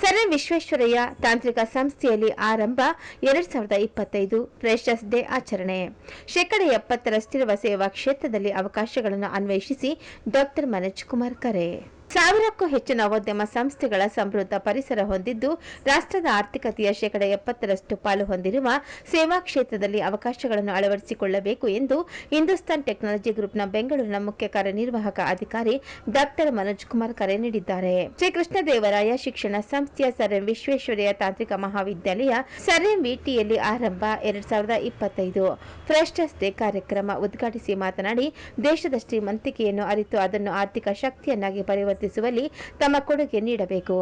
Sir M Visvesvaraya ತಾಂತ್ರಿಕ ಸಂಸ್ಥೆಯಲ್ಲಿ ಆರಂಭ ಎರಡ್ ಸಾವಿರದ ಇಪ್ಪತ್ತೈದು ಫ್ರೆಶರ್ಸ್ ಡೇ ಆಚರಣೆ. ಶೇಕಡ ಎಪ್ಪತ್ತರಷ್ಟಿರುವ ಸೇವಾ ಕ್ಷೇತ್ರದಲ್ಲಿ ಅವಕಾಶಗಳನ್ನು ಅನ್ವೇಷಿಸಿ ಡಾಕ್ಟರ್ ಮನೋಜ್ ಕುಮಾರ್ ಕರೆ. ಸಾವಿರಕ್ಕೂ ಹೆಚ್ಚು ನವೋದ್ಯಮ ಸಂಸ್ಥೆಗಳ ಸಮೃದ್ಧ ಪರಿಸರ ಹೊಂದಿದ್ದು, ರಾಷ್ಟ್ರದ ಆರ್ಥಿಕತೆಯ ಶೇಕಡ ಎಪ್ಪತ್ತರಷ್ಟು ಪಾಲು ಹೊಂದಿರುವ ಸೇವಾ ಕ್ಷೇತ್ರದಲ್ಲಿ ಅವಕಾಶಗಳನ್ನು ಅಳವಡಿಸಿಕೊಳ್ಳಬೇಕು ಎಂದು ಹಿಂದೂಸ್ತಾನ್ ಟೆಕ್ನಾಲಜಿ ಗ್ರೂಪ್ನ ಬೆಂಗಳೂರಿನ ಮುಖ್ಯ ಕಾರ್ಯನಿರ್ವಾಹಕ ಅಧಿಕಾರಿ ಡಾಕ್ಟರ್ ಮನೋಜ್ ಕುಮಾರ್ ಕರೆ ನೀಡಿದ್ದಾರೆ. ಶ್ರೀಕೃಷ್ಣದೇವರಾಯ ಶಿಕ್ಷಣ ಸಂಸ್ಥೆಯ ಸರ್ ಎಂ ವಿಶ್ವೇಶ್ವರಯ್ಯ ತಾಂತ್ರಿಕ ಮಹಾವಿದ್ಯಾಲಯ ಸರ್ ಎಂ ವಿಟಿಯಲ್ಲಿ ಆರಂಭ ಎರಡ್ ಸಾವಿರದ ಇಪ್ಪತ್ತೈದು. ಫ್ರೆಶರ್ಸ್ ಡೇ ಕಾರ್ಯಕ್ರಮ ಉದ್ಘಾಟಿಸಿ ಮಾತನಾಡಿ, ದೇಶದ ಶ್ರೀಮಂತಿಕೆಯನ್ನು ಅರಿತು ಅದನ್ನು ಆರ್ಥಿಕ ಶಕ್ತಿಯನ್ನಾಗಿ ಪರಿವರ್ತಿಸುವಲ್ಲಿ ತಮ್ಮ ಕೊಡುಗೆ ನೀಡಬೇಕು.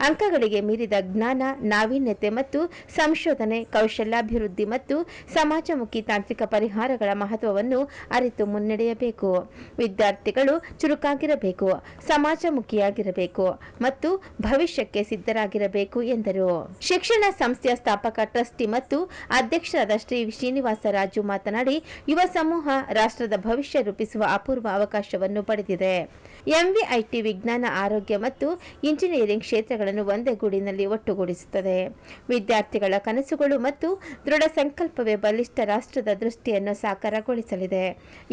ಅಂಕಗಳಿಗೆ ಮೀರಿದ ಜ್ಞಾನ, ನಾವೀನ್ಯತೆ ಮತ್ತು ಸಂಶೋಧನೆ, ಕೌಶಲ್ಯಾಭಿವೃದ್ಧಿ ಮತ್ತು ಸಮಾಜಮುಖಿ ತಾಂತ್ರಿಕ ಪರಿಹಾರಗಳ ಮಹತ್ವವನ್ನು ಅರಿತು ಮುನ್ನಡೆಯಬೇಕು. ವಿದ್ಯಾರ್ಥಿಗಳು ಚುರುಕಾಗಿರಬೇಕು, ಸಮಾಜಮುಖಿಯಾಗಿರಬೇಕು ಮತ್ತು ಭವಿಷ್ಯಕ್ಕೆ ಸಿದ್ಧರಾಗಿರಬೇಕು ಎಂದರು. ಶಿಕ್ಷಣ ಸಂಸ್ಥೆಯ ಸ್ಥಾಪಕ, ಟ್ರಸ್ಟಿ ಮತ್ತು ಅಧ್ಯಕ್ಷರಾದ ಶ್ರೀ ಶ್ರೀನಿವಾಸ ರಾಜು ಮಾತನಾಡಿ, ಯುವ ಸಮೂಹ ರಾಷ್ಟ್ರದ ಭವಿಷ್ಯ ರೂಪಿಸುವ ಅಪೂರ್ವ ಅವಕಾಶವನ್ನು ಪಡೆದಿದೆ. ಎಂವಿಐಟಿ ವಿಜ್ಞಾನ, ಆರೋಗ್ಯ ಮತ್ತು ಇಂಜಿನಿಯರಿಂಗ್ ಕ್ಷೇತ್ರಗಳನ್ನು ಒಂದೇ ಗೂಡಿನಲ್ಲಿ ಒಟ್ಟುಗೂಡಿಸುತ್ತದೆ. ವಿದ್ಯಾರ್ಥಿಗಳ ಕನಸುಗಳು ಮತ್ತು ದೃಢ ಸಂಕಲ್ಪವೇ ಬಲಿಷ್ಠ ರಾಷ್ಟ್ರದ ದೃಷ್ಟಿಯನ್ನು ಸಾಕಾರಗೊಳಿಸಲಿದೆ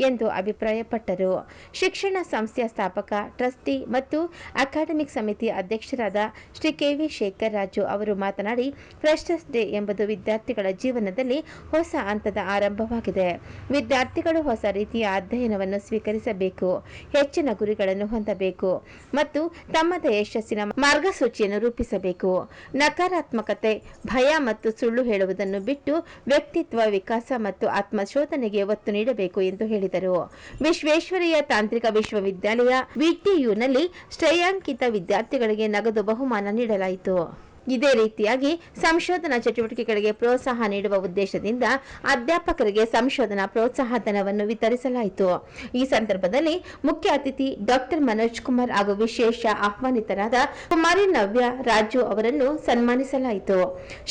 ಎಂದು ಅಭಿಪ್ರಾಯಪಟ್ಟರು. ಶಿಕ್ಷಣ ಸಂಸ್ಥೆಯ ಸ್ಥಾಪಕ, ಟ್ರಸ್ಟಿ ಮತ್ತು ಅಕಾಡೆಮಿಕ್ ಸಮಿತಿ ಅಧ್ಯಕ್ಷರಾದ ಶ್ರೀ ಕೆ ವಿ ಶೇಖರ್ ರಾಜು ಅವರು ಮಾತನಾಡಿ ಫ್ರೆಶರ್ಸ್ ಡೇ ಎಂಬುದು ವಿದ್ಯಾರ್ಥಿಗಳ ಜೀವನದಲ್ಲಿ ಹೊಸ ಹಂತದ ಆರಂಭವಾಗಿದೆ. ವಿದ್ಯಾರ್ಥಿಗಳು ಹೊಸ ರೀತಿಯ ಅಧ್ಯಯನವನ್ನು ಸ್ವೀಕರಿಸಬೇಕು, ಹೆಚ್ಚಿನ ಗುರಿಗಳನ್ನು ಹೊಂದಬೇಕು. ಮತ್ತು ತಮ್ಮದೇ ಯಶಸ್ಸಿನ ಮಾರ್ಗಸೂಚಿಯನ್ನು ರೂಪಿಸಬೇಕು. ನಕಾರಾತ್ಮಕತೆ, ಭಯ ಮತ್ತು ಸುಳ್ಳು ಹೇಳುವುದನ್ನು ಬಿಟ್ಟು ವ್ಯಕ್ತಿತ್ವ ವಿಕಾಸ ಮತ್ತು ಆತ್ಮಶೋಧನೆಗೆ ಒತ್ತು ನೀಡಬೇಕು ಎಂದು ಹೇಳಿದರು. ವಿಶ್ವೇಶ್ವರಯ್ಯ ತಾಂತ್ರಿಕ ವಿಶ್ವವಿದ್ಯಾಲಯ ವಿಟಿಯುನಲ್ಲಿ ಶ್ರೇಯಾಂಕಿತ ವಿದ್ಯಾರ್ಥಿಗಳಿಗೆ ನಗದು ಬಹುಮಾನ ನೀಡಲಾಯಿತು. ಇದೇ ರೀತಿಯಾಗಿ ಸಂಶೋಧನಾ ಚಟುವಟಿಕೆಗಳಿಗೆ ಪ್ರೋತ್ಸಾಹ ನೀಡುವ ಉದ್ದೇಶದಿಂದ ಅಧ್ಯಾಪಕರಿಗೆ ಸಂಶೋಧನಾ ಪ್ರೋತ್ಸಾಹ ಧನವನ್ನು ವಿತರಿಸಲಾಯಿತು. ಈ ಸಂದರ್ಭದಲ್ಲಿ ಮುಖ್ಯ ಅತಿಥಿ ಡಾಕ್ಟರ್ ಮನೋಜ್ ಕುಮಾರ್ ಹಾಗೂ ವಿಶೇಷ ಆಹ್ವಾನಿತರಾದ ಕುಮಾರಿ ನವ್ಯ, ರಾಜು ಅವರನ್ನು ಸನ್ಮಾನಿಸಲಾಯಿತು.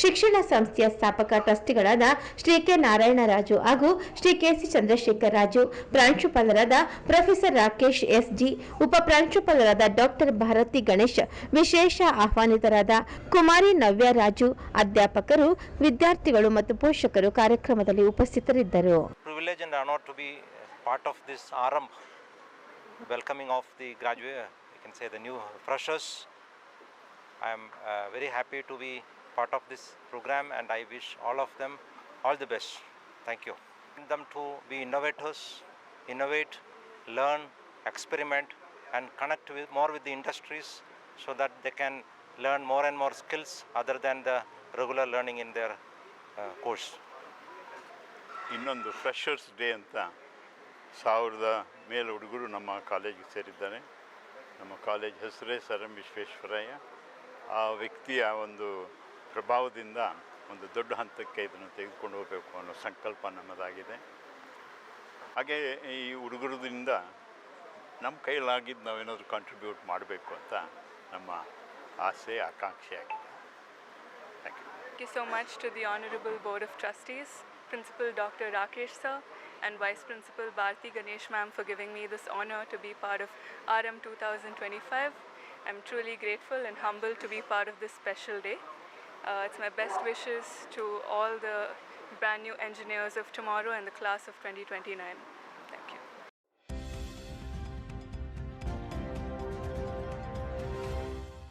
ಶಿಕ್ಷಣ ಸಂಸ್ಥೆಯ ಸ್ಥಾಪಕ ಟ್ರಸ್ಟಿಗಳಾದ ಶ್ರೀ ಕೆ ನಾರಾಯಣ ರಾಜು ಹಾಗೂ ಶ್ರೀ ಕೆಸಿ ಚಂದ್ರಶೇಖರ್ ರಾಜು, ಪ್ರಾಂಶುಪಾಲರಾದ ಪ್ರೊಫೆಸರ್ ರಾಕೇಶ್ ಎಸ್ ಜಿ ಉಪ ಪ್ರಾಂಶುಪಾಲರಾದ ಡಾಕ್ಟರ್ ಭಾರತಿ ಗಣೇಶ್, ವಿಶೇಷ ಆಹ್ವಾನಿತರಾದ ಕುಮಾರಿ ನವ್ಯ ರಾಜು ಅಧ್ಯಾಪಕರು ವಿದ್ಯಾರ್ಥಿಗಳು ಮತ್ತು ಪೋಷಕರು ಕಾರ್ಯಕ್ರಮದಲ್ಲಿ ಉಪಸ್ಥಿತರಿದ್ದರು privilege and honor to be part of this Aramb, welcoming of the graduate, you can say the new freshers. I am uh, very happy to be part of this program and I wish all of them all the best. Thank you. Want Them to be innovators, innovate, learn, experiment, and connect with more with the industries so that they can learn more and more skills other than the regular learning in their uh, course. ಇನ್ನೊಂದು freshers day ಅಂತ ಸಾವಿರದ ಮೇಲೆ ಹುಡುಗರು ನಮ್ಮ ಕಾಲೇಜಿಗೆ ಸೇರಿದ್ದಾರೆ. ನಮ್ಮ college ಹೆಸರೇ ಸರ್ ಎಂ ವಿಶ್ವೇಶ್ವರಯ್ಯ. ಆ ವ್ಯಕ್ತಿಯ ಒಂದು ಪ್ರಭಾವದಿಂದ ಒಂದು ದೊಡ್ಡ ಹಂತಕ್ಕೆ ಇದನ್ನು ತೆಗೆದುಕೊಂಡು ಹೋಗಬೇಕು ಅನ್ನೋ ಸಂಕಲ್ಪ ನಮ್ಮದಾಗಿದೆ. ಹಾಗೆ ಈ ಹುಡುಗರದಿಂದ ನಮ್ಮ ಕೈಲಾಗಿದ್ದು ನಾವೇನಾದರೂ ಕಾಂಟ್ರಿಬ್ಯೂಟ್ ಮಾಡಬೇಕು ಅಂತ ನಮ್ಮ ಆಸೆ ಆಕಾಂಕ್ಷೆ ಆಗಿದೆ thank you Thank you so much to the Honorable Board of Trustees, Principal Dr. Rakesh sir, and Vice Principal Bharti Ganesh ma'am for giving me this honor to be part of RM 2025. I'm truly grateful and humbled to be part of this special day. Uh, it's my best wishes to all the brand new engineers of tomorrow and the class of 2029.